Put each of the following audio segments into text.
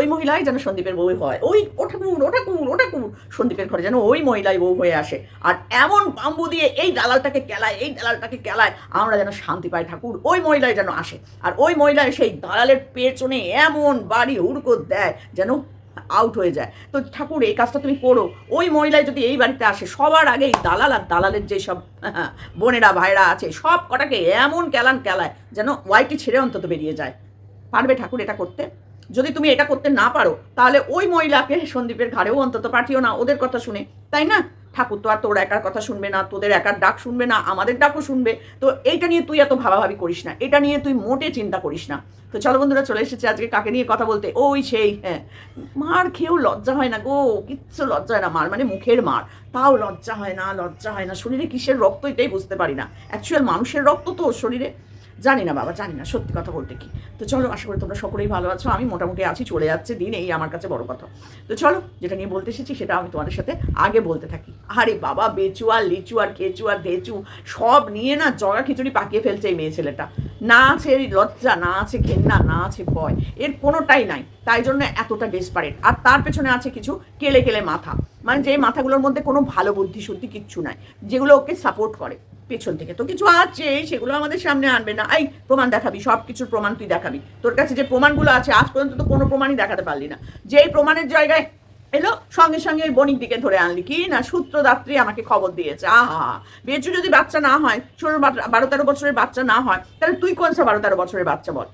ওই মহিলাই যেন সন্দীপের বউ হয়। ওই ও ঠাকুর ও ঠাকুর ও ঠাকুর সন্দীপের ঘরে যেন ওই মহিলাই বউ হয়ে আসে। আর এমন বাম্বু দিয়ে এই দালালটাকে কেলায়, এই দালালটাকে কেলায়, আমরা যেন শান্তি পাই ঠাকুর। ওই মহিলাই যেন আসে। আর ওই মহিলাই সেই দালালের পেছনে এমন বাড়ি হুড়কো দেয় যেন আউট হয়ে যায়। তো ঠাকুর, এই কাজটা তুমি করো। ওই মহিলায় যদি এই বাড়িতে আসে, সবার আগে এই দালাল আর দালালের যেসব বোনেরা ভাইরা আছে সব কটাকে এমন কেলান কেলায় যেন ওয়াইটি ছেড়ে অন্তত বেরিয়ে যায়। পারবে ঠাকুর এটা করতে? যদি তুমি এটা করতে না পারো, তাহলে ওই মহিলাকে সন্দীপের ঘাড়েও অন্তত পাঠিও না, ওদের কথা শুনে। তাই না? ঠাকুর তো আর তোর একার কথা শুনবে না, তোদের একার ডাক শুনবে না, আমাদের ডাকও শুনবে। তো এইটা নিয়ে তুই এত ভাবাভাবি করিস না, এটা নিয়ে তুই মোটে চিন্তা করিস না। তো চলো বন্ধুরা, চলে এসেছে আজকে কাকে নিয়ে কথা বলতে? ওই সেই হ্যাঁ। মার খেয়েও লজ্জা হয় না গো, কিচ্ছু লজ্জা হয় না মার মানে মুখের মার। তাও লজ্জা হয় না, লজ্জা হয় না, শরীরে কিসের রক্ত এটাই বুঝতে পারি না। অ্যাকচুয়াল মানুষের রক্ত তো শরীরে। জানি না বাবা, জানি না, সত্যি কথা বলতে কি। তো চলো, আশা করি তোমরা সকলেই ভালো আছো। আমি মোটামুটি আছি, চলে যাচ্ছে দিন, এই আমার কাছে বড় কথা। তো চলো, যেটা নিয়ে বলতে এসেছি, সেটা আমি তোমাদের সাথে আগে বলতে থাকি। আরে বাবা বেচু আর লিচু আর ধেচু সব নিয়ে না জগা খিচুড়ি পাকিয়ে ফেলছে এই মেয়ে ছেলেটা। না আছে লজ্জা, না আছে ঘেন্না, না আছে ভয়। এর কোনোটাই নাই। তাই জন্য এতটা ডেসপারেট আর তার পেছনে আছে কিছু কেলে কেলে মাথা। মানে যে মাথাগুলোর মধ্যে কোনো ভালো বুদ্ধি শুদ্ধি কিচ্ছু নাই, যেগুলো ওকে সাপোর্ট করে। পেছন থেকে। তো কিছু আছে, সেগুলো আমাদের সামনে আনবে না। এই, প্রমাণ দেখাবি সব কিছুর প্রমাণ তুই দেখাবি। তোর কাছে যে প্রমাণগুলো আছে, আজ পর্যন্ত তো কোনো প্রমাণই দেখাতে পারলি না। যেই প্রমাণের জায়গায় এলো, সঙ্গে সঙ্গে ওই বণিক দিকে ধরে আনলি। কি না, সূত্রদাত্রী আমাকে খবর দিয়েছে। আহা, বেচু যদি বাচ্চা না হয়, ষোলো বারো- তেরো বছরের বাচ্চা না হয়, তাহলে তুই কোন বারো তেরো বছরের বাচ্চা বল?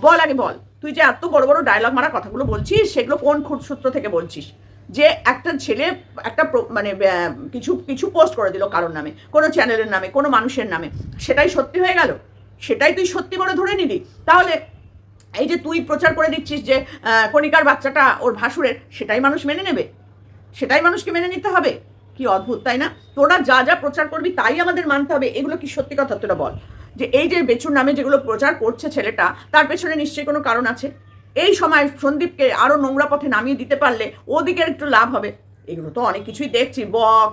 বল আগে বল। তুই যে এত বড় বড় ডায়লগ মারা কথাগুলো বলছিস, সেগুলো কোন সূত্র থেকে বলছিস? যে একটা ছেলে একটা মানে কিছু কিছু পোস্ট করে দিল কারোর নামে, কোনো চ্যানেলের নামে, কোনো মানুষের নামে। সেটাই সত্যি হয়ে গেল? সেটাই তুই সত্যি বলে ধরে নিলি? তাহলে এই যে তুই প্রচার করে দিচ্ছিস যে কণিকার বাচ্চাটা ওর ভাসুরের, সেটাই মানুষ মেনে নেবে? সেটাই মানুষকে মেনে নিতে হবে? কি অদ্ভুত, তাই না? তোরা যা যা প্রচার করবি তাই আমাদের মানতে হবে, এগুলো কি সত্যি কথা তোরা বল? যে এই যে বেচুর নামে যেগুলো প্রচার করছে ছেলেটা, তার পেছনে নিশ্চয়ই কোনো কারণ আছে? এই সময় সন্দীপকে আরও নোংরা পথে নামিয়ে দিতে পারলে ওদিকের একটু লাভ হবে। এগুলো তো অনেক কিছুই দেখছি, বক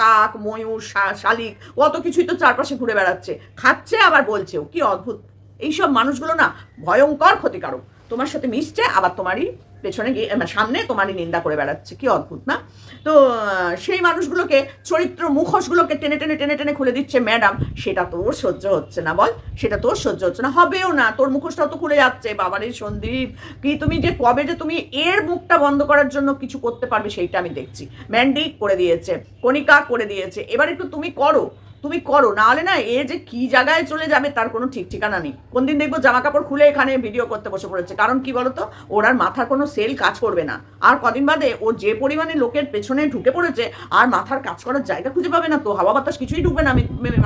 কাক ময়ূর শালিক, অত কিছুই তো চারপাশে ঘুরে বেড়াচ্ছে। খাচ্ছে আবার বলছেও, কি অদ্ভুত। এইসব মানুষগুলো না ভয়ঙ্কর ক্ষতিকারক। তোমার সাথে মিশছে, আবার তোমারই পেছনে গিয়ে মানে সামনে তোমারই নিন্দা করে বেড়াচ্ছে। কি অদ্ভুত, না? তো সেই মানুষগুলোকে, চরিত্র মুখোশগুলোকে টেনে টেনে টেনে টেনে খুলে দিচ্ছে ম্যাডাম। সেটা তোর সহ্য হচ্ছে না, বল। সেটা তোর সহ্য হচ্ছে না, হবেও না। তোর মুখোশটাও তো খুলে যাচ্ছে। বাবারে সন্দীপ, কি তুমি যে কবে যে তুমি এর মুখটা বন্ধ করার জন্য কিছু করতে পারবে, সেইটা আমি দেখছি। ম্যান্ডি করে দিয়েছে, কণিকা করে দিয়েছে। এবার একটু তুমি করো। তুমি করো, নাহলে না এ যে কি জায়গায় চলে যাবে তার কোনো ঠিক ঠিকানা নেই। কোন দিন দেখব জামা কাপড় খুলে এখানে ভিডিও করতে বসে পড়েছে। কারণ কি বলতো? ওর আর মাথার কোনো সেল কাজ করবে না। আর কদিন বাদে ও যে পরিমাণে লোকের পেছনে ঢুকে পড়েছে, আর মাথার কাজ করার জায়গা খুঁজে পাবে না তো। হাওয়া বাতাস কিছুই ঢুকবে না।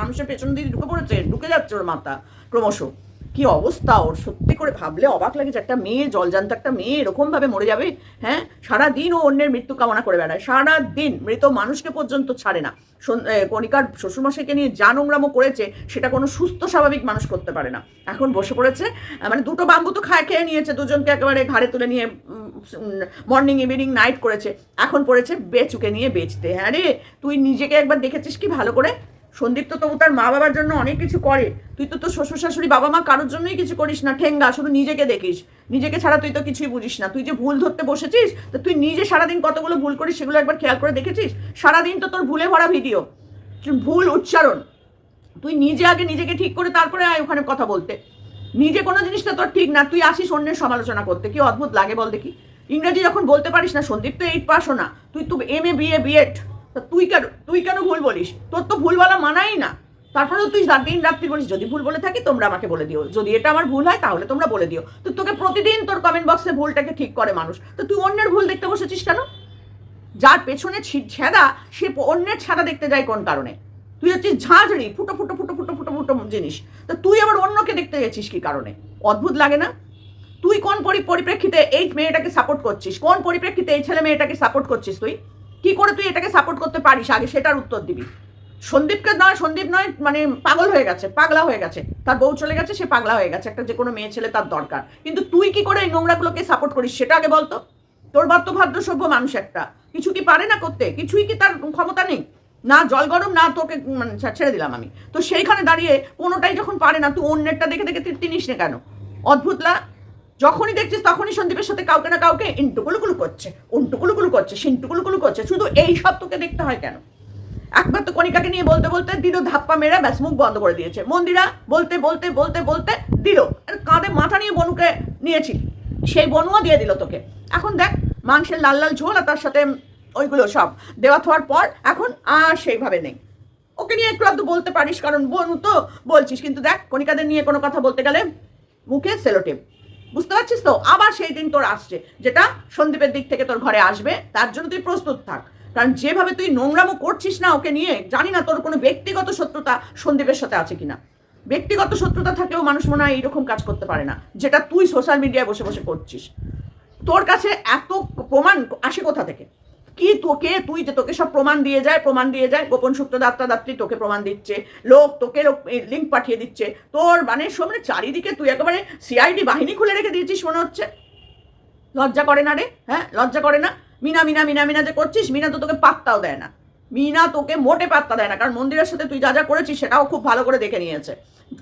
মানুষের পেছন দিয়ে ঢুকে পড়েছে, ঢুকে যাচ্ছে ওর মাথা ক্রমশ। কি অবস্থা? ওর সত্যি করে ভাবলে অবাক লাগে যে একটা মেয়ে, জলজান্ত একটা মেয়ে এরকম ভাবে মরে যাবে হ্যাঁ? সারা দিন ও অন্যের মৃত্যু কামনা করে বেড়ায়। সারা দিন মৃত মানুষকে পর্যন্ত ছাড়ে না। কণিকার শ্বশুরমশাইকে নিয়ে যা নোংরামো করেছে, সেটা কোনো সুস্থ, স্বাভাবিক মানুষ করতে পারে না। এখন বসে পড়েছে মানে দুটো বাম্বু তো খায়, খেয়ে নিয়েছে, দুজনকে একেবারে ঘাড়ে তুলে নিয়ে মর্নিং ইভিনিং নাইট করেছে। এখন পড়েছে বেচুকে নিয়ে বেচতে। হ্যাঁ রে, তুই নিজেকে একবার দেখেছিস কি ভালো করে? সন্দীপ তো তবু তার মা বাবার জন্য অনেক কিছু করে। তুই তো তোর শ্বশুর শাশুড়ি বাবা মা কারোর জন্যই কিছু করিস না, ঠেঙ্গা, শুধু নিজেকে দেখিস। নিজেকে ছাড়া তুই তো কিছুই বুঝিস না। তুই যে ভুল ধরতে বসেছিস, তো তুই নিজে সারাদিন কতগুলো ভুল করিস সেগুলো একবার খেয়াল করে দেখেছিস? সারাদিন তো তোর ভুলে ভরা ভিডিও। ভুল উচ্চারণ। তুই নিজে আগে নিজেকে ঠিক করে তারপরে আয় ওখানে কথা বলতে। নিজে কোনো জিনিসটা তোর ঠিক না, তুই আসিস অন্যের সমালোচনা করতে। কি অদ্ভুত লাগে বল দেখি। ইংরেজি যখন বলতে পারিস না, সন্দীপ তো এইট পাসও না। তুই তো এম এ বিএ বিএড তা তুই কেন তুই কেন ভুল বলিস? তোর তো ভুল বলা মানাই না। তারপরে তুই দিন রাত্রি বলিস যদি ভুল বলে থাকি তোমরা আমাকে বলে দিও। যদি এটা আমার ভুল হয়, তাহলে তোমরা বলে দিও। তো তোকে প্রতিদিন তোর কমেন্ট বক্সে ভুলটাকে ঠিক করে মানুষ। তো তুই অন্যের ভুল দেখতে বসেছিস কেন? যার পেছনে ছেঁড়া, সে অন্যের ছাড়া দেখতে যায় কোন কারণে? তুই হচ্ছিস ঝাঁঝরি, ফুটো ফুটো ফুটো ফুটো ফুটো ফুটো জিনিস। তো তুই আবার অন্যকে দেখতে গেছিস কি কারণে? অদ্ভুত লাগে না? তুই কোন পরিপ্রেক্ষিতে এই মেয়েটাকে সাপোর্ট করছিস? কোন পরিপ্রেক্ষিতে এই ছেলে মেয়েটাকে সাপোর্ট করছিস তুই? কি করে তুই এটাকে সাপোর্ট করতে পারিস? আগে সেটার উত্তর দিবি। সন্দীপকে নয়, সন্দীপ নয় মানে পাগল হয়ে গেছে, পাগলা হয়ে গেছে। তার বউ চলে গেছে, সে পাগলা হয়ে গেছে, একটা যে কোনো মেয়ে ছেলে তার দরকার। কিন্তু তুই কি করে এই নোংরাগুলোকে সাপোর্ট করিস, সেটা আগে বলতো। তোর তো ভাদ্র সভ্য মানুষ একটা। কিছু কি পারে না করতে? কিছুই কি তার ক্ষমতা নেই? না জল গরম, না তোকে মানে ছেড়ে দিলাম আমি। তো সেইখানে দাঁড়িয়ে কোনোটাই যখন পারে না, তুই অন্যেরটা দেখে দেখে তিনিস না কেন? অদ্ভুত লা যখনই দেখছিস তখনই সন্দীপের সাথে কাউকে না কাউকে ইন্টুকুলুকুলু করছে উন্টুকুলুকুলু করছে সিন্টুকুলুকুলু করছে, শুধু এই সব তোকে দেখতে হয় কেন? একবার তো কণিকাকে নিয়ে বলতে বলতে দিল ধাপ্পা মেরে ব্যাস মুখ বন্ধ করে দিয়েছে। মন্দিরা বলতে বলতে বলতে বলতে দিল কাঁধে মাথা নিয়ে বনুকে নিয়েছি, সেই বনুও দিয়ে দিল তোকে। এখন দেখ, মাংসের লাল লাল ঝোল আর তার সাথে ওইগুলো সব দেওয়া থার পর এখন আর সেইভাবে নেই। ওকে নিয়ে একটু আধটু বলতে পারিস, কারণ বনু তো বলছিস, কিন্তু দেখ কণিকাদের নিয়ে কোনো কথা বলতে গেলে মুখে সেলোটেপ। বুঝতে পারছিস তো? আবার সেই দিন তোর আসছে, যেটা সন্দীপের দিক থেকে তোর ঘরে আসবে, তার জন্য তুই প্রস্তুত থাক। কারণ যেভাবে তুই নোংরামো করছিস না ওকে নিয়ে, জানি না তোর কোনো ব্যক্তিগত শত্রুতা সন্দীপের সাথে আছে কিনা। ব্যক্তিগত শত্রুতা থাকলেও মানুষ মনে হয় এইরকম কাজ করতে পারে না, যেটা তুই সোশ্যাল মিডিয়ায় বসে বসে করছিস। তোর কাছে এত প্রমাণ আসে কোথা থেকে? কি তোকে? তুই যে তোকে সব প্রমাণ দিয়ে যায়, প্রমাণ দিয়ে যায়, গোপন সূত্র দাত্তা দাত্রী তোকে প্রমাণ দিচ্ছে, লোক তোকে লোক লিঙ্ক পাঠিয়ে দিচ্ছে। তোর মানে সব মানে চারিদিকে তুই একেবারে সিআইডি বাহিনী খুলে রেখে দিয়েছিস মনে হচ্ছে? লজ্জা করে না রে? হ্যাঁ লজ্জা করে না? মিনা মিনা মিনা মিনা যে করছিস, মিনা তো তোকে পাত্তাও দেয় না। মিনা তোকে মোটে পাত্তা দেয় না, কারণ মন্দিরের সাথে তুই যা যা করেছিস সেটাও খুব ভালো করে দেখে নিয়েছে।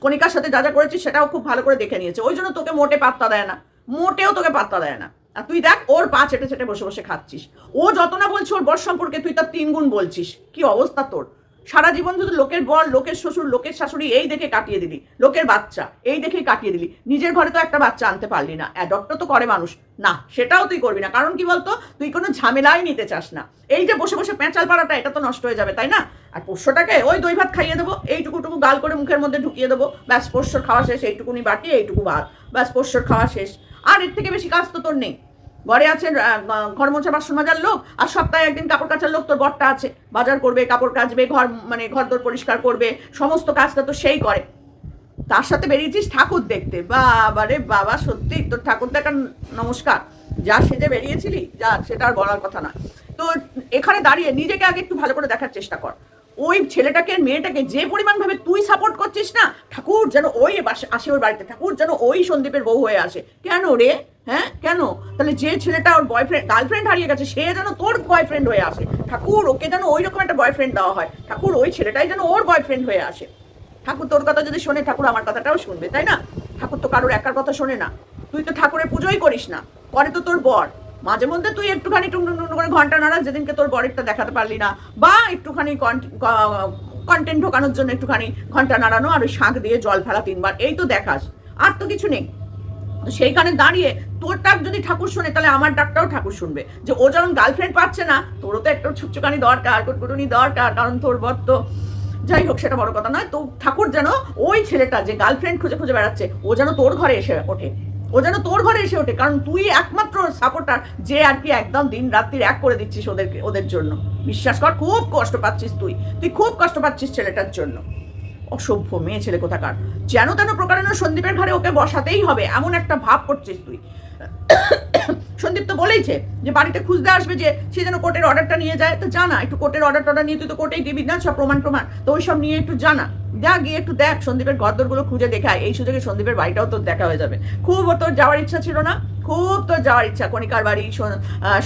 কণিকার সাথে যা যা করেছিস সেটাও খুব ভালো করে দেখে নিয়েছে। ওই জন্য তোকে মোটে পাত্তা দেয় না। মোটেও তোকে পাত্তা দেয় না। আর তুই দেখ, ওর পা চেটে চেটে বসে বসে খাচ্ছিস। ও যত না বলছে ওর বর সম্পর্কে তুই তার তিন গুণ বলছিস। কি অবস্থা তোর? সারা জীবন শুধু লোকের বর, লোকের শ্বশুর, লোকের শাশুড়ি, এই দেখে কাটিয়ে দিলি। লোকের বাচ্চা, এই দেখেই কাটিয়ে দিলি। নিজের ঘরে তো একটা বাচ্চা আনতে পারলি না। অ্যাডপ্টও তো করে মানুষ। না, সেটাও তুই করবি না। কারণ কি বলতো? তুই কোনো ঝামেলাই নিতে চাস না। এই যে বসে বসে পেঁচাল পাড়াটা, এটা তো নষ্ট হয়ে যাবে, তাই না? আর পোষ্যটাকে ওই দই ভাত খাইয়ে দেবো, এইটুকুটুকু গাল করে মুখের মধ্যে ঢুকিয়ে দেবো। ব্যাস, পোষ্যর খাওয়া শেষ, এইটুকুনি বাটি এইটুকু ভাত ব্যাস, পোষ্যর খাওয়া শেষ। আর এর থেকে বেশি কাজ তো তোর নেই। ঘরে আছে ঘর মোছা বাসন মাজার লোক, আর সপ্তাহে একদিন কাপড় কাচার লোক তোর বরটা আছে। বাজার করবে, কাপড় কাচবে, ঘর মানে ঘর দোর পরিষ্কার করবে, সমস্ত কাজটা তো সেই করে। তার সাথে বেরিয়েছিস ঠাকুর দেখতে। বাবা রে বাবা, সত্যি, তোর ঠাকুর দেখার নমস্কার। যা সেজে বেরিয়েছিলি, যা, সেটা আর বলার কথা না তো এখানে দাঁড়িয়ে নিজেকে আগে একটু ভালো করে দেখার চেষ্টা কর। ওই ছেলেটাকে, মেয়েটাকে যে পরিমাণ ভাবে তুই সাপোর্ট করছিস না, ঠাকুর যেন ওই আসে ওর বাড়িতে, ঠাকুর যেন ওই সন্দীপের বউ হয়ে আসে। কেন রে? হ্যাঁ? কেন? তাহলে যে ছেলেটা ওর বয়ফ্রেন্ড গার্লফ্রেন্ড হারিয়ে গেছে, সে যেন তোর বয়ফ্রেন্ড হয়ে আসে। ঠাকুর, ওকে যেন ওই রকম একটা বয়ফ্রেন্ড দেওয়া হয়। ঠাকুর, ওই ছেলেটাই যেন ওর বয়ফ্রেন্ড হয়ে আসে। ঠাকুর, তোর কথা যদি শোনে, ঠাকুর আমার কথাটাও শুনবে, তাই না? ঠাকুর তো কারোর একার কথা শোনে না। তুই তো ঠাকুরের পুজোই করিস না। করে তো তোর বর। মাঝে মধ্যে তুই একটুখানি টুন করে ঘণ্টা নাড়া যেদিনকে তোর বরেরটা দেখাতে পারলি না। বা একটুখানি কন্টেন্ট ঢোকানোর জন্য একটুখানি ঘণ্টা নাড়ানো আর ওই শাঁখ দিয়ে জল ফেলা তিনবার। এই তো দেখাস। আর তো কিছু নেই। সেইখানে দাঁড়িয়ে তোর ডাক যদি ঠাকুর শুনে, তাহলে আমার ডাকটাও ঠাকুর শুনবে। যে ও যখন গার্লফ্রেন্ড পাচ্ছে না, তোরও তো একটু ছুকছুকানি দরকার, কুটকুটুনি দরকার, কারণ তোর বর তো যাই হোক, সেটা বড় কথা নয়। তো ঠাকুর যেন ওই ছেলেটা যে গার্লফ্রেন্ড খুঁজে খুঁজে বেড়াচ্ছে, ও যেন তোর ঘরে এসে ওঠে। ও যেন তোর ঘরে এসে ওঠে, কারণ তুই একমাত্র সাপোর্টার যে আর কি একদম দিন রাত্রির এক করে দিচ্ছিস ওদেরকে, ওদের জন্য। বিশ্বাস কর, খুব কষ্ট পাচ্ছিস তুই। তুই খুব কষ্ট পাচ্ছিস ছেলেটার জন্য। অসভ্য মেয়ে ছেলে কোথাকার। যেন তেন প্রকারেণ সন্দীপের ঘরে ওকে বসাতেই হবে, এমন একটা ভাব করছিস তুই। সন্দীপ তো বলেইছে যে বাড়িতে খুঁজতে আসবে যে সে যেন কোর্টের অর্ডারটা নিয়ে যায়। তো জানা, একটু কোর্টের অর্ডার টর্ডার নিয়ে তুই তো কোর্টেই দিবি না, সব প্রমাণ প্রমাণ। তো ওই সব নিয়ে একটু জানা। যা গিয়ে একটু দেখ, সন্দীপের ঘরদরগুলো খুঁজে দেখায় এই সুযোগে সন্দীপের বাড়িটাও তোর দেখা হয়ে যাবে। খুব তোর যাওয়ার ইচ্ছা ছিল না। খুব তোর যাওয়ার ইচ্ছা, কণিকার বাড়ি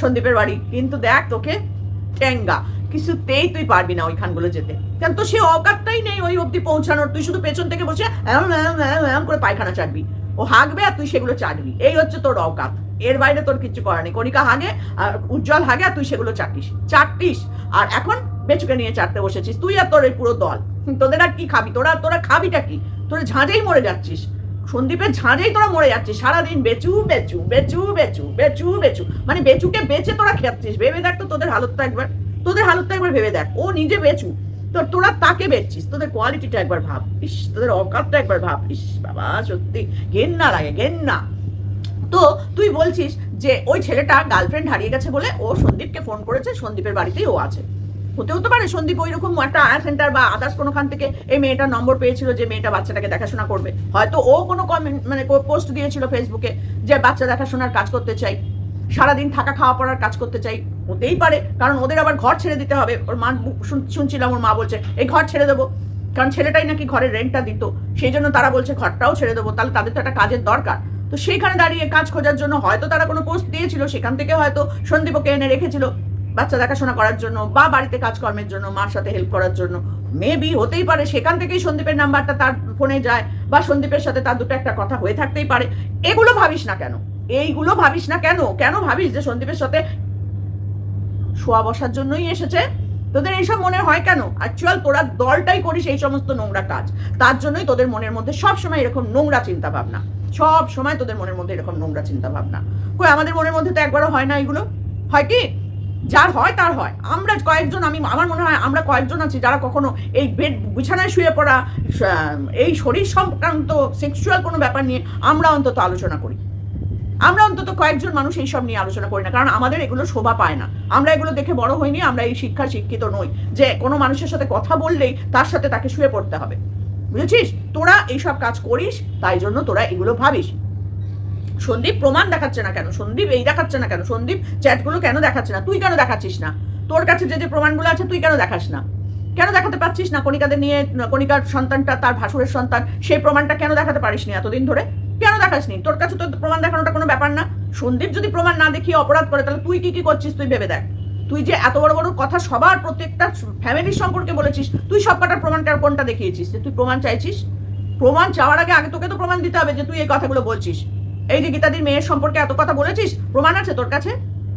সন্দীপের বাড়ি। কিন্তু দেখ তোকে ঠেঙ্গা কিছুতেই তুই পারবি না ওইখানগুলো যেতে। কেন তো সে অকাতটাই নেই ওই অবধি পৌঁছানোর। তুই শুধু পেছন থেকে বসে করে পায়খানা চাটবি। ও হাঁকবে আর তুই সেগুলো চাটবি। এই হচ্ছে তোর অকাত। এর বাইরে তোর কিছু করার নেই। কণিকা হাগে, আর উজ্জ্বল হাগে, আর তুই সেগুলো চাটিস চাটতিস? আর এখন বেচুকে নিয়ে চাটতে বসেছিস। তুই আর তোর এই পুরো দল। তোদের আর কি খাবি? তোরা আর তোরা খাবিটা কি? তোরা ঝাঁঝেই মরে যাচ্ছিস। সন্দীপের ঝাঁঝেই তোরা মরে যাচ্ছিস। সারাদিন বেচু বেচু বেচু বেচু বেচু বেচু। মানে বেচুকে বেচে তোরা খেয়াচ্ছিস ভেবে দেখ তো তোদের হালতটা একবার। তোদের হালতটা একবার ভেবে দেখ। ও নিজে বেচু। তো তোরা তাকে বেচছিস, তোদের কোয়ালিটিটা একবার ভাব। ইস, তোদের অকাতটা একবার ভাব। ইস, বাবা, সত্যি। ঘেন্না লাগে, ঘেন্না। তো তুই বলছিস যে ওই ছেলেটা গার্লফ্রেন্ড হারিয়ে গেছে বলে ও সন্দীপকে ফোন করেছে, সন্দীপের বাড়িতেই ও আছে। হতে হতে পারে সন্দীপ ওই রকম একটা আয়া সেন্টার বা আদার্স কোনোখান থেকে এই মেয়েটার নম্বর পেয়েছিল যে মেয়েটা বাচ্চাটাকে দেখাশোনা করবে। হয়তো ও কোনো কমেন্ট মানে পোস্ট দিয়েছিল ফেসবুকে যে বাচ্চা দেখাশোনার কাজ করতে চাই, সারাদিন থাকা খাওয়া পড়ার কাজ করতে চাই। হতেই পারে, কারণ ওদের আবার ঘর ছেড়ে দিতে হবে। ওর মা শুনছিলাম, ওর মা বলছে, এই ঘর ছেড়ে দেবো। কারণ ছেলেটাই নাকি ঘরের রেন্টটা দিত। সেই জন্য তারা বলছে, ঘরটাও ছেড়ে দেবো, তাহলে তাদের তো একটা কাজের দরকার। তো সেইখানে দাঁড়িয়ে কাজ খোঁজার জন্য হয়তো তারা কোনো পোস্ট দিয়েছিল, সেখান থেকে হয়তো সন্দীপকে এনে রেখেছিল বাচ্চা দেখাশোনা করার জন্য বা বাড়িতে কাজকর্মের জন্য, মার সাথে হেল্প করার জন্য। মেবি হতেই পারে, সেখান থেকেই সন্দীপের নাম্বারটা তার ফোনে যায় বা সন্দীপের সাথে তার দুটো একটা কথা হয়ে থাকতেই পারে। এগুলো ভাবিস না কেন? এইগুলো ভাবিস না কেন? কেন ভাবিস যে সন্দীপের সাথে শোয়া বসার জন্যই এসেছে। তোদের এইসব মনে হয় কেন? অ্যাকচুয়াল তোরা দলটাই করিস এই সমস্ত নোংরা কাজ। তার জন্যই তোদের মনের মধ্যে সব সময় এরকম নোংরা চিন্তা ভাবনা সব সময় তোদের মনের মধ্যে এরকম নোংরা চিন্তা ভাবনা কই, আমাদের মনের মধ্যে তো একবারও হয় না এগুলো? হয় কি? যার হয় তার হয়। আমরা কয়েকজন, আমি, আমার মনে হয় আমরা কয়েকজন আছি যারা কখনো এই বেড বিছানায় শুয়ে পড়া এই শরীর সংক্রান্ত সেক্সুয়াল কোনো ব্যাপার নিয়ে আমরা অন্তত আলোচনা করি। আমরা অন্তত কয়েকজন মানুষ এইসব নিয়ে আলোচনা করি না, কারণ আমাদের এগুলো শোভা পায় না। আমরা এগুলো দেখে বড় হইনি, আমরা এই শিক্ষা শিক্ষিত নই, যে কোনো মানুষের সাথে কথা বললেই তার সাথে তাকে শুয়ে পড়তে হবে। বুঝেছিস? তোরা এইসব কাজ করিস, তাই জন্য তোরা এগুলো ভাবিস। সন্দীপ প্রমাণ দেখাচ্ছে না কেন? সন্দীপ এই দেখাচ্ছে না কেন? সন্দীপ চ্যাটগুলো কেন দেখাচ্ছে না? তুই কেন দেখাচ্ছিস না? তোর কাছে যে যে প্রমাণগুলো আছে, তুই কেন দেখাস না? কেন দেখাতে পারছিস না কণিকাদের নিয়ে, কণিকার সন্তানটা, তার ভাসুরের সন্তান, সেই প্রমাণটা কেন দেখাতে পারিস নি এতদিন ধরে? কেন দেখাসনি? তোর কাছে তো প্রমাণ দেখানোটা কোনো ব্যাপার না। সন্দীপ যদি প্রমাণ না দেখিয়ে অপরাধ করে, তাহলে তুই কি কি করছিস তুই ভেবে দেখ। তুই যে এত বড় বড় কথা সবার প্রত্যেকটা ফ্যামিলির সম্পর্কে বলেছিস, তুই সব কটার প্রমাণটা কোনটা দেখিয়েছিস? তুই প্রমাণ চাইছিস? প্রমাণ চাওয়ার আগে আগে তোকে তো প্রমাণ দিতে হবে যে তুই এই কথাগুলো বলছিস। এই যে গীতাদির মেয়ের সম্পর্কে এত কথা বলেছিস, প্রমাণ আছে তোর কাছে?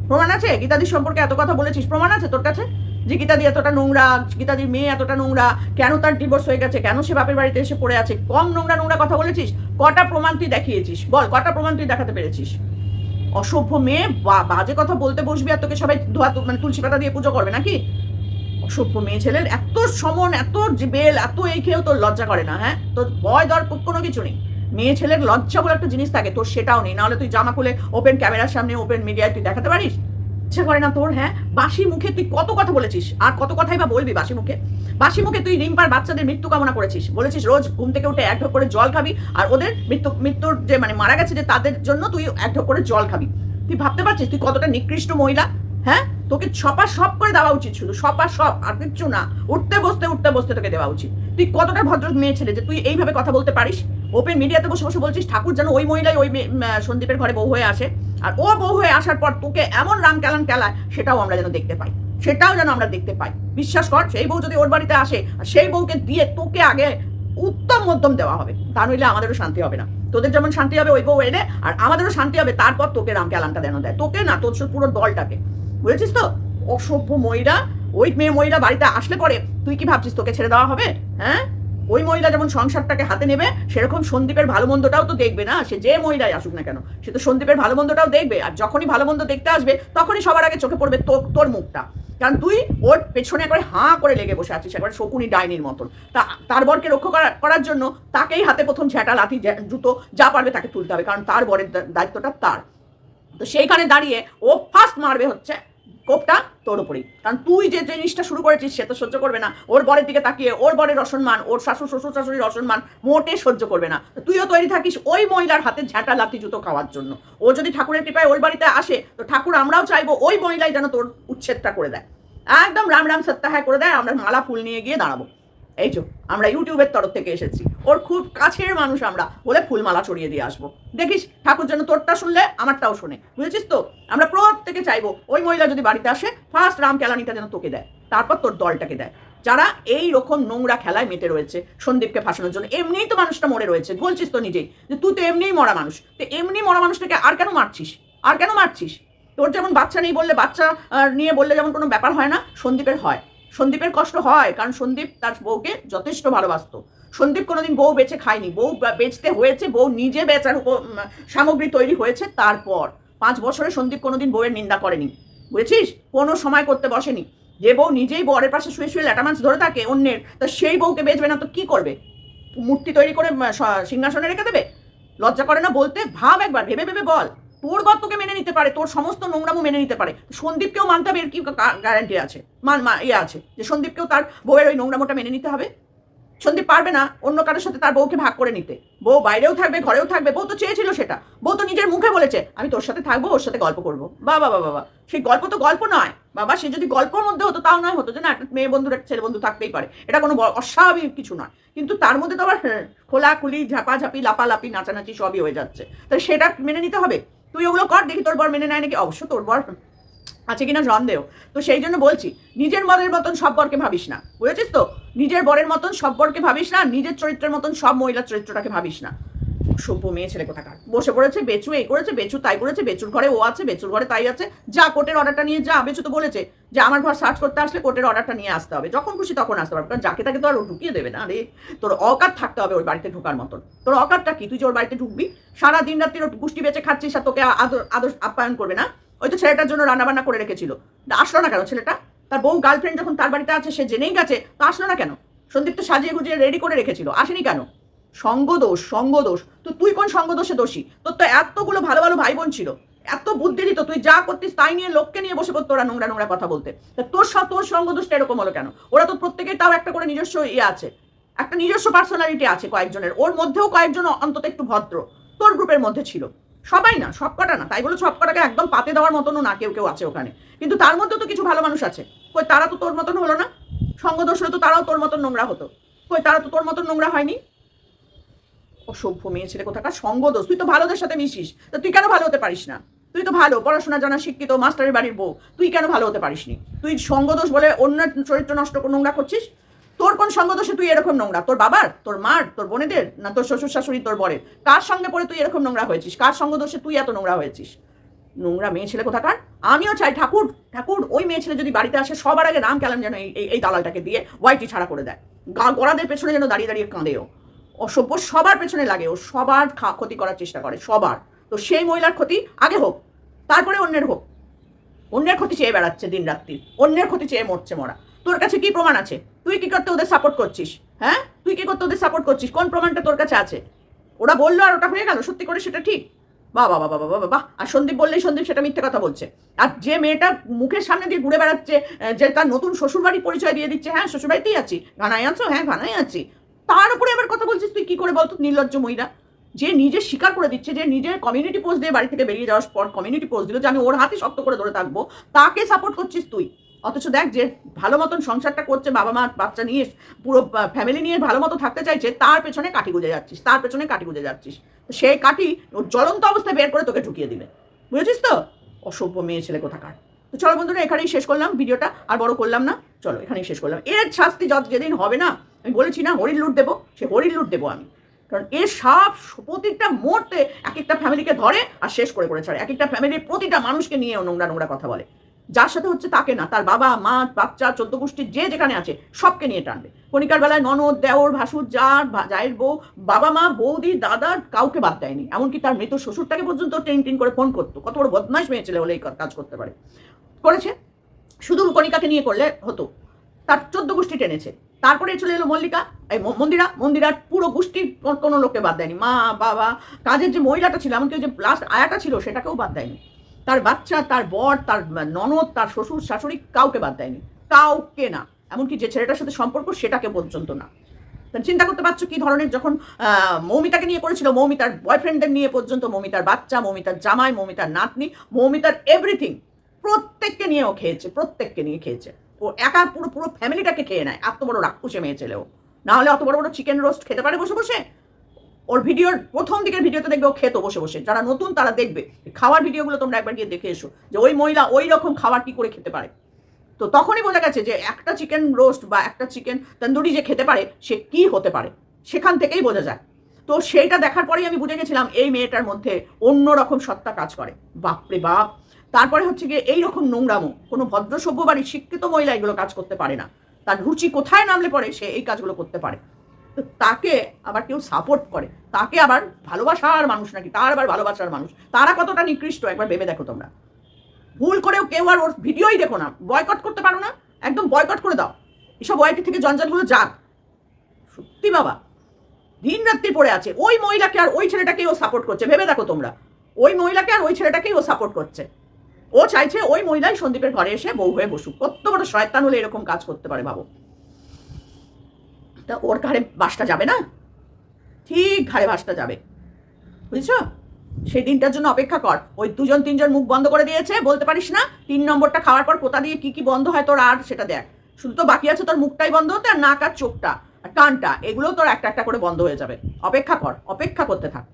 প্রমাণ আছে? গীতাদির সম্পর্কে এত কথা বলেছিস, প্রমাণ আছে তোর কাছে? যে গীতাদি এতটা নোংরা, গীতাদির মেয়ে এতটা নোংরা, কেন তার ডিভোর্স হয়ে গেছে, কেন সে বাপের বাড়িতে এসে পড়ে আছে? কম নোংরা নোংরা কথা বলেছিস? কটা প্রমাণ তুই দেখিয়েছিস? বল, কটা প্রমাণ তুই দেখাতে পেরেছিস? অসভ্য মেয়ে বাজে কথা বলতে বসবি আর তোকে সবাই ধোয়া মানে তুলসী পাতা দিয়ে পুজো করবে নাকি? অসভ্য মেয়ে ছেলের এত সমন, এত বেল, এত এই খেয়েও তোর লজ্জা করে না হ্যাঁ? তোর ভয়, দর কোনো কিছু নেই। মেয়ে ছেলের লজ্জা বলে একটা জিনিস থাকে, তোর সেটাও নেই। নাহলে তুই জামা খুলে ওপেন ক্যামেরার সামনে ওপেন মিডিয়ায় তুই দেখাতে পারিস? ইচ্ছা করে না তোর হ্যাঁ? বাসি মুখে তুই কত কথা বলেছিস? আর কত কথাই বা বলবি বাসি মুখে? বাসি মুখে তুই রিম্পার বাচ্চাদের মৃত্যু কামনা করেছিস। বলেছিস রোজ ঘুম থেকে উঠে এক ঢোক করে জল খাবি আর ওদের মৃত্যু, মৃত্যুর যে মানে মারা গেছে যে তাদের জন্য তুই এক ঢোক করে জল খাবি। তুই ভাবতে পারছিস তুই কতটা নিকৃষ্ট মহিলা? হ্যাঁ? তোকে ছপা সব করে দেওয়া উচিত শুধু সপা সব আর কিচ্ছু না। উঠতে বসতে উঠতে বসতে তোকে দেওয়া উচিত। তুই কতটা ভদ্র মেয়ে ছেলে যে তুই এইভাবে কথা বলতে পারিস? ওপেন মিডিয়াতে বসে বসে বলছিস, ঠাকুর যেন ওই মহিলাই ওই সন্দীপের ঘরে বউ হয়ে আসে। আর ও বউ হয়ে আসার পর তোকে এমন রাম কেলান কেলায়, সেটাও আমরা যেন দেখতে পাই। সেটাও যেন আমরা দেখতে পাই। বিশ্বাস কর, সেই বউ যদি ওর বাড়িতে আসে, আর সেই বউকে দিয়ে তোকে আগে উত্তম মধ্যম দেওয়া হবে। তা নইলে আমাদেরও শান্তি হবে না। তোদের যেমন শান্তি হবে, ওই বউ এনে, আর আমাদেরও শান্তি হবে, তারপর তোকে রাম কেলানটা দেন দেয়। তোকে না, তোর পুরো দলটাকে। বুঝেছিস তো? অসভ্য মহিলা ওই মেয়ে মহিলা বাড়িতে আসলে পরে তুই কি ভাবছিস তোকে ছেড়ে দেওয়া হবে? হ্যাঁ? ওই মহিলা যেমন সংসারটাকে হাতে নেবে, সেরকম সন্দীপের ভালো মন্দটাও তো দেখবে না। সে যে মহিলাই আসুক না কেন, সে তো সন্দীপের ভালো মন্দটাও দেখবে। আর যখনই ভালো মন্দ দেখতে আসবে, তখনই সবার আগে চোখে পড়বে তোর মুখটা। কারণ তুই ওর পেছনে একবার হাঁ করে লেগে বসে আছিস, একবার শকুনি ডাইনির মতন। তা, তার বরকে রক্ষা করা- করার জন্য তাকেই হাতে প্রথম ঝ্যাঁটা লাঠি জুতো যা পারবে তাকে তুলতে হবে। কারণ তার বরের দায়িত্বটা তার। তো সেইখানে দাঁড়িয়ে ও ফার্স্ট মারবে হচ্ছে কোপটা তোর উপরেই। কারণ তুই যে জিনিসটা শুরু করেছিস সে তো সহ্য করবে না। ওর বরের দিকে তাকিয়ে ওর বরের অসম্মান, ওর শাশুর শ্বশুর শাশুড়ির অসম্মান মোটে সহ্য করবে না। তুইও তৈরি থাকিস ওই মহিলার হাতে ঝাঁটা লাথি জুতো খাওয়ার জন্য। ও যদি ঠাকুরের কৃপায় ওর বাড়িতে আসে, তো ঠাকুর আমরাও চাইব ওই মহিলাই যেন তোর উচ্ছেদটা করে দেয়। একদম রাম রাম সত্যাহায় হ্যাঁ করে দেয়, আমরা মালা ফুল নিয়ে গিয়ে দাঁড়াবো। এই তো আমরা ইউটিউবের তরফ থেকে এসেছি। ওর খুব কাছের মানুষ আমরা, বলে ফুলমালা ছড়িয়ে দিয়ে আসব। দেখিস, ঠাকুর যেন তোরটা শুনলে, আমারটাও শোনে। বুঝেছিস তো? আমরা প্রত্যেকে চাইব, ওই মহিলা যদি বাড়িতে আসে ফার্স্ট রাম কেলানিটা যেন তোকে দেয়, তারপর তোর দলটাকে দেয়। যারা এই রকম নোংরা খেলায় মেতে রয়েছে, সন্দীপকে ফাঁসানোর জন্য, এমনিই তো মানুষটা মরে রয়েছে, বলছিস তো নিজেই, যে তুই তো এমনিই মরা মানুষ, তো এমনি মরা মানুষটাকে আর কেন মারছিস? আর কেন মারছিস? তোর যেমন বাচ্চা নেই বললে, বাচ্চা নিয়ে বললে যেমন কোনো ব্যাপার হয় না, সন্দীপের হয়। সন্দীপের কষ্ট হয়, কারণ সন্দীপ তার বউকে যথেষ্ট ভালোবাসত। সন্দীপ কোনোদিন বউ বেচে খায়নি। বউ বেচতে হয়েছে, বউ নিজে বেচার সামগ্রী তৈরি হয়েছে তারপর। পাঁচ বছরে সন্দীপ কোনোদিন বউয়ের নিন্দা করেনি। বুঝেছিস? কোনো সময় করতে বসেনি। যে বউ নিজেই বরের পাশে শুয়ে শুয়ে ল্যাটা মাছ ধরে থাকে, অন্যের, তা সেই বউকে বেচবে না, তো কি করবে? মূর্তি তৈরি করে সিংহাসনে রেখে দেবে? লজ্জা করে না বলতে? ভাব একবার, ভেবে ভেবে বল। তোর গর্তকে মেনে নিতে পারে, তোর সমস্ত নোংরামও মেনে নিতে পারে। সন্দীপকেও মানতে হবে, এর কি গ্যারান্টি আছে? মান ইয়ে আছে যে সন্দীপকেও তার বউয়ের ওই নোংরামোটা মেনে নিতে হবে। সন্দীপ পারবে না অন্য কারোর সাথে তার বউকে ভাগ করে নিতে। বউ বাইরেও থাকবে, ঘরেও থাকবে, বউ তো চেয়েছিল সেটা। বউ তো নিজের মুখে বলেছে, আমি তোর সাথে থাকব, ওর সাথে গল্প করব। বাবা বাবা বাবা সেই গল্প তো গল্প নয়। বাবা, সে যদি গল্পের মধ্যে হতো তাও নয়, হতো যে না, একটা মেয়ে বন্ধুর একটা ছেলে বন্ধু থাকতেই পারে। এটা কোনো অস্বাভাবিক কিছু নয়। কিন্তু তার মধ্যে তো আবার খোলাখুলি, ঝাপাঝাপি লাপালাপি নাচানাচি সবই হয়ে যাচ্ছে। তাহলে সেটা মেনে নিতে হবে? তুই ওগুলো কর, দেখি তোর বর মেনে নেয় নাকি? অবশ্য তোর বর আছে কিনা সন্দেহ। তো সেই জন্য বলছি, নিজের বরের মতন সব বরকে ভাবিস না। বুঝেছিস তো? নিজের বরের মতন সব বরকে ভাবিস না, নিজের চরিত্রের মতন সব মহিলার চরিত্রটাকে ভাবিস না। সভ্য মেয়ে ছেলে কোথাকার? বসে পড়েছে, বেচু এই করেছে, বেচু তাই করেছে, বেচুর ঘরে ও আছে, বেচুর ঘরে তাই আছে। যা কোর্টের অর্ডারটা নিয়ে যা, বেচু তো বলেছে যে আমার ঘর সার্চ করতে আসলে কোর্টের অর্ডারটা নিয়ে আসতে হবে। যখন খুশি তখন আসতে পারবে কারণ যাকে তাকে তো আর ও ঢুকিয়ে দেবে না রে। তোর অকাত থাকতে হবে ওই বাড়িতে ঢোকার মতন। তোর অকাতটা কি? তুই যে ওর বাড়িতে ঢুকবি, সারা দিন রাত্রির পুষ্টি বেঁচে খাচ্ছিস আর তোকে আদর আদর আপ্যায়ন করবে না? ওই তো ছেলেটার জন্য রান্নাবান্না করে রেখেছিল। আসলো না কেন ছেলেটা? তার বউ গার্লফ্রেন্ড যখন তার বাড়িতে আছে, সে জেনেই গেছে, তা আসলো না কেন? সন্দীপ তো সাজিয়ে গুজিয়ে রেডি করে রেখেছিল। আসেনি কেন? সঙ্গদোষ সঙ্গদোষ। তো তুই কোন সঙ্গদোষে দোষী? তোর তো এতগুলো ভালো ভালো ভাই বোন ছিল। এত বুদ্ধি দিত, তুই যা করতিস তাই নিয়ে লোককে নিয়ে বসে পড়তো ওরা নোংরা নোংরা কথা বলতে। তা তোর সব তোর সঙ্গদোষটা এরকম হলো কেন? ওরা তো প্রত্যেকের তাও একটা করে নিজস্ব ইয়ে আছে। একটা নিজস্ব পার্সোনালিটি আছে কয়েকজনের। ওর মধ্যেও কয়েকজন অন্তত একটু ভদ্র। তোর গ্রুপের মধ্যে ছিল। সবাই না সব কটা না। তাই বলে সব কটাকে একদম পাতে দেওয়ার মতনও না কেউ কেউ আছে ওখানে। কিন্তু তার মধ্যেও তো কিছু ভালো মানুষ আছে। কই তারা তো তোর মতন হলো না? সঙ্গদোষ হলে তো তারাও তোর মতন নোংরা হতো। কই তারা তো তোর মতন নোংরা হয়নি? অসভ্য মেয়ে ছেলে কোথাকার সঙ্গদোষ তুই তো ভালোদের সাথে মিশিস। তা তুই কেন ভালো হতে পারিস না? তুই তো ভালো, পড়াশোনা জানা শিক্ষিত, মাস্টারের বাড়ির বউ। তুই কেন ভালো হতে পারিস নি তুই সঙ্গদোষ বলে অন্য চরিত্র নষ্ট নোংরা করছিস? তোর কোন সঙ্গদোষে তুই এরকম নোংরা? তোর বাবার, তোর মার, তোর বোনেদের, না তোর শ্বশুর শাশুড়ি তোর বরের? কার সঙ্গে পড়ে তুই এরকম নোংরা হয়েছিস? কার সঙ্গদোষে তুই এত নোংরা হয়েছিস? নোংরা মেয়ে ছেলে কোথাকার? আমিও চাই ঠাকুর ঠাকুর, ওই মেয়ে ছেলে যদি বাড়িতে আসে, সবার আগে রাম কেলাম যেন এই এই- দালালটাকে দিয়ে ওয়াইটি ছাড়া করে দেয়। গড়াদের পেছনে যেন দাঁড়িয়ে দাঁড়িয়ে কাঁদে ও অসভ্য, সবার পেছনে লাগে ও, সবার ক্ষতি করার চেষ্টা করে, সবার। তো সেই মহিলার ক্ষতি আগে হোক, তারপরে অন্যের হোক। অন্যের ক্ষতি চেয়ে বেড়াচ্ছে দিন রাত্রি অন্যের ক্ষতি চেয়ে মরছে মরা। তোর কাছে কি প্রমাণ আছে? তুই কি করতে ওদের সাপোর্ট করছিস? হ্যাঁ? তুই কি করতে ওদের সাপোর্ট করছিস? কোন প্রমাণটা তোর কাছে আছে? ওরা বলল আর ওটা হয়ে গেল, সত্যি করে সেটা ঠিক। বা বাবা বাবা বাবা বাহ আর সন্দীপ বললেই সন্দীপ সেটা মিথ্যে কথা বলছে। আর যে মেয়েটা মুখের সামনে দিয়ে ঘুরে বেড়াচ্ছে যে তার নতুন শ্বশুরবাড়ির পরিচয় দিয়ে দিচ্ছে হ্যাঁ শ্বশুরবাড়িতেই আছি। ঘানায় আছো? হ্যাঁ ঘানায় আছি। তার উপরে আবার কথা বলছিস তুই? কি করে বলতো? নির্লজ্জ মহিলা। যে নিজে স্বীকার করে দিচ্ছে যে নিজের কমিউনিটি পোস্ট দিয়ে বাড়ি থেকে বেরিয়ে যাওয়ার পর কমিউনিটি পোস্ট দিল যে আমি ওর হাতে শক্ত করে ধরে থাকব। তাকে সাপোর্ট করছিস তুই? অথচ দেখ যে ভালো মতন সংসারটা করছে বাবা মা, বাচ্চা নিয়ে, পুরো ফ্যামিলি নিয়ে ভালো মতো থাকতে চাইছে, তার পেছনে কাটি গুজে যাচ্ছিস, তার পেছনে কাটি গুজে যাচ্ছিস। সেই কাটি ওর জ্বলন্ত অবস্থায় বের করে তোকে ঢুকিয়ে দিবে। বুঝেছিস তো? অসভ্য মেয়ে ছেলে কোথাকার। তো চলো বন্ধুরা, এখানেই শেষ করলাম ভিডিওটা, আর বড় করলাম না। চলো, এখানেই শেষ করলাম। এর শাস্তি যত যেদিন হবে না, আমি বলেছি না হরির লুট দেবো, সে হরির লুট দেবো আমি। কারণ এর সব প্রতিটা মুহূর্তে এক একটা ফ্যামিলিকে ধরে আর শেষ করে করে ছাড়ে এক একটা ফ্যামিলির প্রতিটা মানুষকে নিয়ে নোংরা নোংরা কথা বলে। যার সাথে হচ্ছে তাকে না, তার বাবা, মা, বাচ্চা, চোদ্দ গোষ্ঠীর যে যেখানে আছে, সবকে নিয়ে টানবে। কণিকার বেলায় ননদ, দেওর, ভাসুর ভা- জায়ের বউ, বাবা মা, বৌদি, দাদা কাউকে বাদ দেয়নি। এমনকি তার মৃত শ্বশুরটাকে পর্যন্ত টেন টেন করে ফোন করতো। কত বড় বদমাইশ মেয়ে ছেলে হলে এই কাজ করতে পারে। করেছে। শুধু কণিকাকে নিয়ে করলে হতো। তার চোদ্দ গোষ্ঠী টেনেছে। তারপরে চলে এলো মল্লিকা, এই মন্দিরা। মন্দিরার পুরো গোষ্ঠীর কোনো লোককে বাদ দেয়নি। মা, বাবা, কাজের যে মহিলাটা ছিল, এমনকি যে লাস্ট আয়াটা ছিল, সেটাকেও বাদ দেয়নি। তার বাচ্চা, তার বর, তার ননদ, তার শ্বশুর, শাশুড়ি কাউকে বাদ দেয়নি। কাউকে না। এমনকি যে ছেলেটার সাথে সম্পর্ক সেটাকে পর্যন্ত না। চিন্তা করতে পারছ কি ধরনের যখন মৌমিতাকে নিয়ে করেছিল মৌমিতার বয়ফ্রেন্ডদের নিয়ে পর্যন্ত মৌমিতার বাচ্চা মৌমিতার জামাই মৌমিতার নাতনি মৌমিতার এভরিথিং প্রত্যেককে নিয়ে ও খেয়েছে, প্রত্যেককে নিয়ে খেয়েছে। ও একা পুরো পুরো ফ্যামিলিটাকে খেয়ে নেয়। এত বড় রাক্ষসে মেয়ে ছেলেও না হলে অত বড় বড় চিকেন রোস্ট খেতে পারে বসে বসে? ওর ভিডিওর প্রথম দিকের ভিডিওতে দেখবে ও খেতো বসে বসে। যারা নতুন তারা দেখবে। খাওয়ার ভিডিওগুলো তোমরা একবার গিয়ে দেখে এসো। যে ওই মহিলা ওই রকম খাবার কি করে খেতে পারে। তো তখনই বোঝা গেছে যে একটা চিকেন রোস্ট বা একটা চিকেন তন্দুরি যে খেতে পারে, সে কি হতে পারে? সেখান থেকেই বোঝা যায়। তো সেইটা দেখার পরেই আমি বুঝে গেছিলাম এই মেয়েটার মধ্যে অন্য রকম সত্তা কাজ করে। বাপরে বাপ! তারপরে হচ্ছে গিয়ে এই রকম নোংরামো, কোনো ভদ্র সভ্য বাড়ির শিক্ষিত মহিলা এগুলো কাজ করতে পারে না। তার রুচি কোথায় নামলে পরে সে এই কাজগুলো করতে পারে? তো তাকে আবার কেউ সাপোর্ট করে। তাকে আবার ভালোবাসার মানুষ নাকি? তার আবার ভালোবাসার মানুষ। তারা কতটা নিকৃষ্ট? একবার ভেবে দেখো তোমরা। ভুল করেও কেউ আর ওর ভিডিওই দেখো না। বয়কট করতে পারো না? একদম বয়কট করে দাও। এসব ওয়াইটি থেকে জঞ্জালগুলো যাক। সত্যি বাবা। দিন রাত্রি পড়ে আছে। ওই মহিলাকে আর ওই ছেলেটাকেই ও সাপোর্ট করছে। ভেবে দেখো তোমরা। ওই মহিলাকে আর ওই ছেলেটাকেই ও সাপোর্ট করছে। ও চাইছে ওই মহিলাই সন্দীপের ঘরে এসে বউ হয়ে বসুক। কত বড় শয়তান হলে এরকম কাজ করতে পারে ভাবো। তা ওর ঘাড়ে বাসটা যাবে না? ঠিক ঘাড়ে বাসটা যাবে। বুঝছ? সেই দিনটার জন্য অপেক্ষা কর। ওই দুজন তিনজন মুখ বন্ধ করে দিয়েছে, বলতে পারিস না? তিন নম্বরটা খাওয়ার পর কোথা দিয়ে কি কি বন্ধ হয় তোর আর সেটা দেখ। শুধু তো বাকি আছে তোর মুখটাই বন্ধ হতে আর নাক আর চোখটা আর কানটা। এগুলো তোর একটা একটা করে বন্ধ হয়ে যাবে। অপেক্ষা কর, অপেক্ষা করতে থাক।